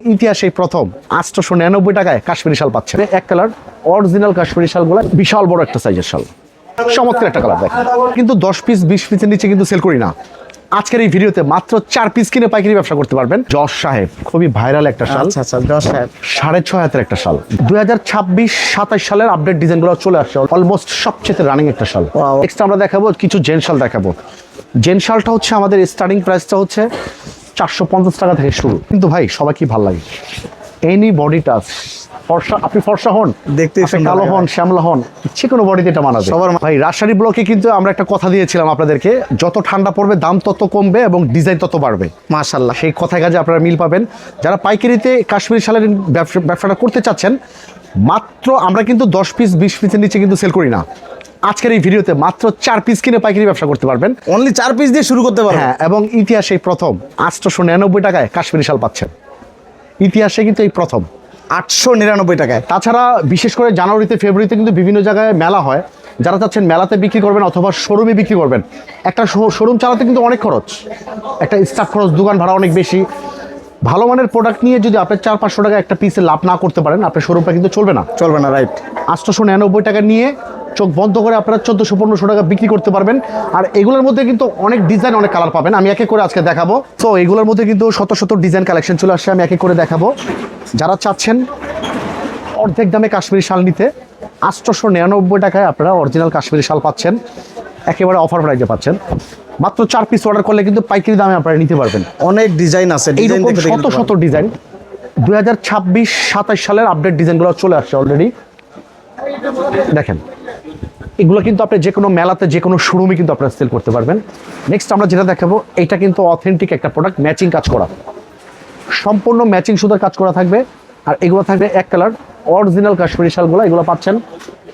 ইতিহাসে প্রথম আটশোশো নিরানব্বই টাকায় কাশ্মীরি শাল পাচ্ছে এক কালার অরিজিনাল কাশ্মীরি শালগুলো বিশাল বড় একটা সাইজের শাল। চমৎকার একটা কালার দেখেন। কিন্তু দশ পিস বিশ পিসের নিচে কিন্তু সেল করি না। আজকের এই ভিডিওতে মাত্র চার পিস কিনে পাইকারি ব্যবসা করতে পারবেন। জশ সাহেব খুবই ভাইরাল একটা শাল। আচ্ছা আচ্ছা সাহেব। সাড়ে ছয় হাতের একটা শাল। দুই হাজার ছাব্বিশ সাতাশ সালের আপডেট ডিজাইনগুলো চলে আসছে। অলমোস্ট সবচেয়ে রানিং একটা শাল। আমরা দেখাবো কিছু জেন শাল দেখাবো। জেন শালটা হচ্ছে আমাদের স্টার্টিং প্রাইসটা হচ্ছে চারশো পঞ্চাশ টাকা থেকে শুরু। কিন্তু ভাই সবাই কি ভালো লাগে? এনি বডি টাচ ফর্সা আপনি ফর্সা হন সুন্দর কালো হন শ্যামলা হন যে কোনো বডিতে এটা মানাবে। সবার ভাই রাজশাহী ব্লকে কিন্তু আমরা একটা কথা দিয়েছিলাম আপনাদেরকে যত ঠান্ডা পড়বে দাম তত কমবে এবং ডিজাইন তত বাড়বে। মাশাল্লাহ সেই কথায় কাজে আপনারা মিল পাবেন। যারা পাইকারিতে কাশ্মীরি শালের ব্যবসা ব্যবসাটা করতে চাচ্ছেন মাত্র আমরা কিন্তু দশ পিস বিশ পিসের নিচে কিন্তু সেল করি না। আজকের এই ভিডিওতে মাত্র চার পিস কিনে পাইকারি ব্যবসা করতে পারবেন। অনলি চার পিস দিয়ে শুরু করতে পারব। হ্যাঁ এবং ইতিহাসে এই প্রথম আটশোশো নিরানব্বই টাকায় কাশ্মীরি শাল পাচ্ছেন। ইতিহাসে কিন্তু এই প্রথম আটশো নিরানব্বই টাকায়। তাছাড়া বিশেষ করে জানুয়ারিতে ফেব্রুয়ারিতে কিন্তু বিভিন্ন জায়গায় মেলা হয়। যারা চাচ্ছেন মেলাতে বিক্রি করবেন অথবা শোরুমে বিক্রি করবেন একটা শোরুম চালাতে কিন্তু অনেক খরচ। একটা স্টাফ খরচ দোকান ভাড়া অনেক বেশি। ভালো মানের প্রোডাক্ট নিয়ে যদি আপনি চার পাঁচশো টাকা একটা পিসে লাভ না করতে পারেন আপনার শোরুমটা কিন্তু চলবে না। চলবে না রাইট আটশোশো নিরানব্বই টাকা নিয়ে চোখ বন্ধ করে আপনারা চোদ্দোশো পনেরোশো টাকা বিক্রি করতে পারবেন। আর এগুলোর মধ্যে কিন্তু অনেক ডিজাইন অনেক কালার পাবেন। আমি এক এক করে আজকে দেখাবো। তো এগুলোর মধ্যে কিন্তু শত শত ডিজাইন কালেকশন চলে আসছে। আমি এক এক করে দেখাবো। যারা চাচ্ছেন অর্ধেক দামে কাশ্মীরি শাল নিতে আটশোশো নিরানব্বই টাকায় আপনারা অরিজিনাল কাশ্মীরি শাল পাচ্ছেন। একেবারে অফার প্রাইজে পাচ্ছেন। মাত্র চার পিস অর্ডার করলে কিন্তু পাইকারি দামে আপনারা নিতে পারবেন। অনেক ডিজাইন আছে শত শত ডিজাইন দুই হাজার ছাব্বিশ সাতাশ সালের আপডেট ডিজাইনগুলো চলে আসছে অলরেডি দেখেন এগুলো কিন্তু আপনি যে কোনো মেলাতে যে কোনো শোরুমে কিন্তু আপনারা সেল করতে পারবেন। নেক্সট আমরা যেটা দেখাবো এটা কিন্তু অথেন্টিক একটা প্রোডাক্ট ম্যাচিং কাজ করা। সম্পূর্ণ ম্যাচিং সুতার কাজ করা থাকবে আর এগুলো থাকবে এক কালার অরিজিনাল কাশ্মীরি শালগুলো এগুলো পাচ্ছেন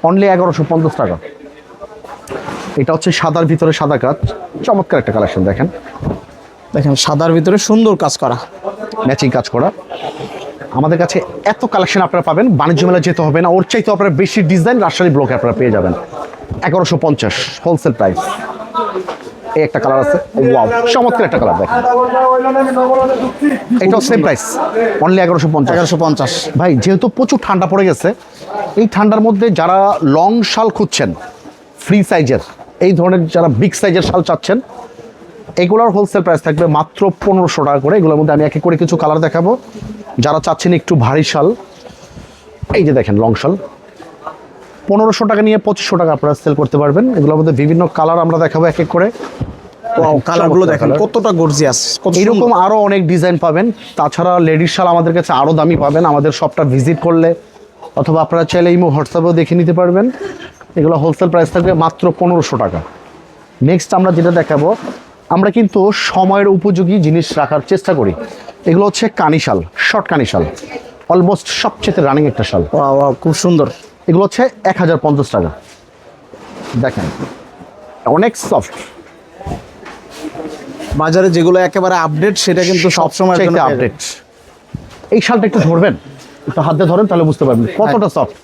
অনলি এগারোশো পঞ্চাশ টাকা। এটা হচ্ছে সাদার ভিতরে সাদা কাজ চমৎকার একটা কালেকশন দেখেন। দেখেন সাদার ভিতরে সুন্দর কাজ করা। ম্যাচিং কাজ করা। আমাদের কাছে এত কালেকশন আপনারা পাবেন বাণিজ্য মেলায় যেতে হবে না ওর চাইতে আপনারা বেশি ডিজাইন রাজশাহী ব্লকে আপনারা পেয়ে যাবেন। এগারোশো পঞ্চাশ হোলসেল প্রাইস এই একটা কালার আছে ওয়াও চমৎকার একটা কালার দেখেন। এটাও সেম প্রাইস অনলি এগারোশো পঞ্চাশ। এগারোশো পঞ্চাশ। ভাই যেহেতু প্রচুর ঠান্ডা পড়ে গেছে এই ঠান্ডার মধ্যে যারা লং শাল খুঁজছেন ফ্রি সাইজের এই ধরনের যারা বিগ সাইজের শাল চাচ্ছেন এগুলোর হোলসেল প্রাইস থাকবে মাত্র পনেরোশো টাকা করে। এগুলোর মধ্যে আমি এক এক করে কিছু কালার দেখাবো। যারা চাচ্ছেন একটু ভারী শাল এই যে দেখেন লং শাল পনেরোশো টাকা নিয়ে পঁচিশশো টাকা আপনারা সেল করতে পারবেন। এগুলোর মধ্যে বিভিন্ন কালার আমরা দেখাবো এক এক করে। কালারগুলো চমৎকার দেখেন কতটা গর্জিয়াস এরকম আরও অনেক ডিজাইন পাবেন। তাছাড়া লেডিস শাল আমাদের কাছে আরও দামি পাবেন। আমাদের শপটা ভিজিট করলে অথবা আপনারা চাইলে ইমো হোয়াটসঅ্যাপেও দেখে নিতে পারবেন। এগুলো হোলসেল প্রাইস থাকবে মাত্র পনেরোশো টাকা। নেক্সট আমরা যেটা দেখাবো আমরা কিন্তু সময়ের উপযোগী জিনিস রাখার চেষ্টা করি। এগুলো হচ্ছে কানিশাল শর্ট কানিশাল অলমোস্ট সবচেয়ে রানিং একটা শাল। খুব সুন্দর। এগুলো হচ্ছে এক হাজার পঞ্চাশ টাকা। দেখেন অনেক সফট বাজারে যেগুলো একেবারে আপডেট সেটা কিন্তু সবসময় আপডেট এই শালটা একটু ধরবেন একটু হাত ধরেন তাহলে বুঝতে পারবেন কতটা সফট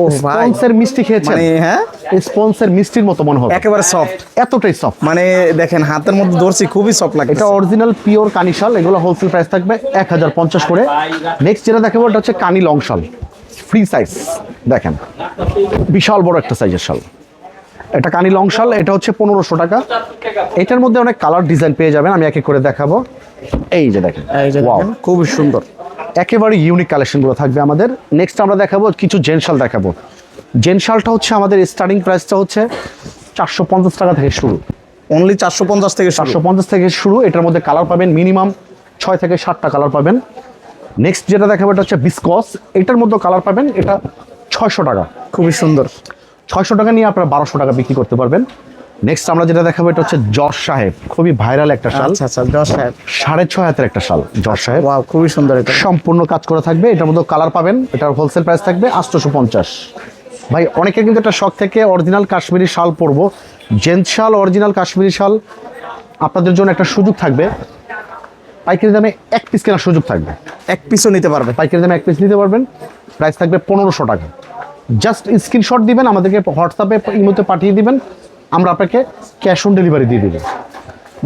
ও ভাই মিষ্টি খেয়েছেন? মানে হ্যাঁ? স্পন্সের মিষ্টির মতো মনে হবে। একেবারে সফট এতটাই সফট মানে দেখেন হাতের মধ্যে ধরছি খুবই সফট লাগে এটা অরিজিনাল পিওর কানি শাল এগুলো হোলসেল প্রাইস থাকবে এক হাজার পঞ্চাশ করে। নেক্সট যেটা দেখাবো এটা হচ্ছে কানি লং শাল। ফ্রি সাইজ দেখেন। বিশাল বড় একটা সাইজের শাল। এটা কানি লং শাল এটা হচ্ছে পনেরোশো টাকা। এটার মধ্যে অনেক কালার ডিজাইন পেয়ে যাবেন আমি এক এক করে দেখাবো। এই যে দেখেন. খুবই সুন্দর। একেবারে ইউনিক কালেকশনগুলো থাকবে আমাদের। নেক্সট আমরা দেখাবো কিছু জেন শাল দেখাবো। জেন শালটা হচ্ছে আমাদের স্টার্টিং প্রাইসটা হচ্ছে চারশো পঞ্চাশ টাকা থেকে শুরু। অনলি চারশো পঞ্চাশ থেকে চারশো পঞ্চাশ থেকে শুরু এটার মধ্যে কালার পাবেন মিনিমাম ছয় থেকে সাতটা কালার পাবেন। নেক্সট যেটা দেখাবো এটা হচ্ছে বিসকস এটার মধ্যে কালার পাবেন এটা ছয়শো টাকা। খুবই সুন্দর। ছয়শো টাকা নিয়ে আপনারা বারোশো টাকা বিক্রি করতে পারবেন। নেক্সট আমরা যেটা দেখাবো এটা হচ্ছে জশ সাহেব। খুবই ভাইরাল একটা শাল। আচ্ছা আচ্ছা সাহেব। সাড়ে ছয় হাতের একটা শাল জশ সাহেব। ওয়াও খুবই সুন্দর এটা। সম্পূর্ণ কাজ করা থাকবে। এটার মধ্যে কালার পাবেন এটার হোলসেল প্রাইস থাকবে আটশোশো পঞ্চাশ। ভাই অনেকের কিন্তু একটা শখ থেকে অরিজিনাল কাশ্মীরি শাল পরবো। জেন্টস শাল অরিজিনাল কাশ্মীরি শাল আপনাদের জন্য একটা সুযোগ থাকবে। পাইকারি দামে এক পিস কেনার সুযোগ থাকবে। এক পিসও নিতে পারবে। পাইকারি দামে এক পিস নিতে পারবেন। প্রাইস থাকবে পনেরোশো টাকা। জাস্ট স্ক্রিনশট দিবেন আমাদেরকে হোয়াটসঅ্যাপে ইমোতে পাঠিয়ে দিবেন। আমরা আপনাকে ক্যাশ অন ডেলিভারি দিয়ে দেবো।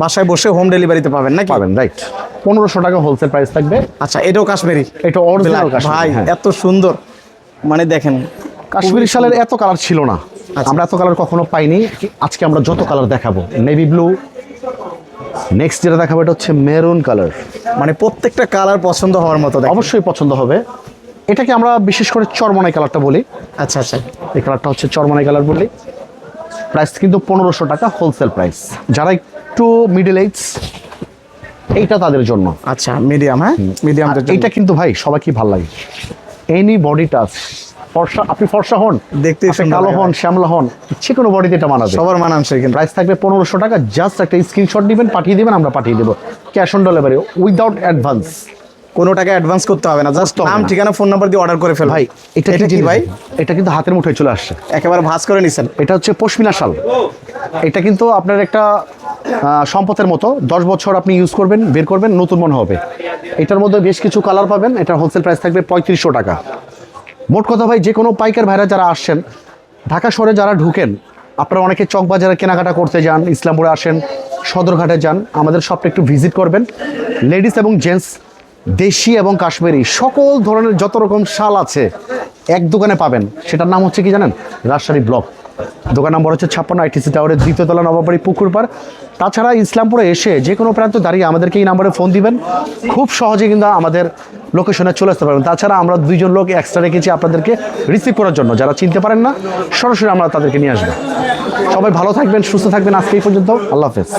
বাসায় বসে হোম ডেলিভারিতে পাবেন নাকি? পাবেন রাইট পনেরোশো টাকা হোলসেল প্রাইস থাকবে। আচ্ছা এটাও কাশ্মীরি। এটা অরিজিনাল ভাই এত সুন্দর। মানে দেখেন কাশ্মীরি শালের এত কালার ছিল না। আমরা এত কালার কখনো পাইনি। আজকে আমরা যত কালার দেখাবো নেভি ব্লু নেক্সট যেটা দেখাবো এটা হচ্ছে মেরুন কালার মানে প্রত্যেকটা কালার পছন্দ হওয়ার মতো অবশ্যই পছন্দ হবে। এটাকে আমরা বিশেষ করে চরমনাই কালারটা বলি। আচ্ছা আচ্ছা। এই কালারটা হচ্ছে চরমনাই কালার বলি। প্রাইস কিন্তু পনেরোশো টাকা হোলসেল প্রাইস যারা একটু মিডল এইজ এইটা তাদের জন্য। আচ্ছা মিডিয়াম হ্যাঁ? মিডিয়াম এইটা কিন্তু ভাই সবাইকে ভালো লাগে। এনি বডি টাচ ফর্সা আপনি ফর্সা হন আপনি কালো হন শ্যামলা হন যে কোনো বডিতে এটা মানাবে। সবার মানানসই কিন্তু। প্রাইস থাকবে পনেরোশো টাকা জাস্ট একটা স্ক্রিনশট দিবেন পাঠিয়ে দিবেন আমরা পাঠিয়ে দেবো। Cash on delivery without advance কোনো টাকা অ্যাডভান্স করতে হবে না জাস্ট নাম ঠিকানা ফোন নাম্বার দিয়ে অর্ডার করে ফেল ভাই এটা কি ভাই? এটা কিন্তু হাতের মুঠোয় চলে আসছে। একেবারে ভাঁজ করে নিছেন। এটা হচ্ছে পশমিনা শাল। এটা কিন্তু আপনার একটা সম্পদের মতো। দশ বছর আপনি ইউজ করবেন বের করবেন নতুন মনে হবে। এটার মধ্যে বেশ কিছু কালার পাবেন। এটার হোলসেল প্রাইস থাকবে পঁয়ত্রিশশো টাকা। মোট কথা ভাই যে কোনো পাইকার ভাইরা যারা আসছেন, ঢাকা শহরে যারা ঢুকেন, আপনারা অনেকে চকবাজারে কেনাকাটা করতে যান, ইসলামপুরে আসেন, সদরঘাটে যান, আমাদের সবটা একটু ভিজিট করবেন। লেডিস এবং জেন্টস, দেশি এবং কাশ্মীরি, সকল ধরনের যত রকম শাল আছে, এক দোকানে পাবেন। সেটার নাম হচ্ছে কি জানেন? রাজশাহী ব্লক। দোকান নম্বর হচ্ছে ছাপ্পান্ন আইটিসি টাওয়ারের দ্বিতীয়তলা নবাবাড়ি পুকুর পার তাছাড়া ইসলামপুরে এসে যে কোনো প্রান্ত দাঁড়িয়ে আমাদেরকে এই নাম্বারে ফোন দিবেন। খুব সহজে কিন্তু আমাদের লোকেশনে চলে আসতে পারবেন। তাছাড়া আমরা দুইজন লোক এক্সট্রা রেখেছি আপনাদেরকে রিসিভ করার জন্য। যারা চিনতে পারেন না, সরাসরি আমরা তাদেরকে নিয়ে আসব। সবাই ভালো থাকবেন, সুস্থ থাকবেন। আজকে এই পর্যন্ত। আল্লাহ হাফেজ।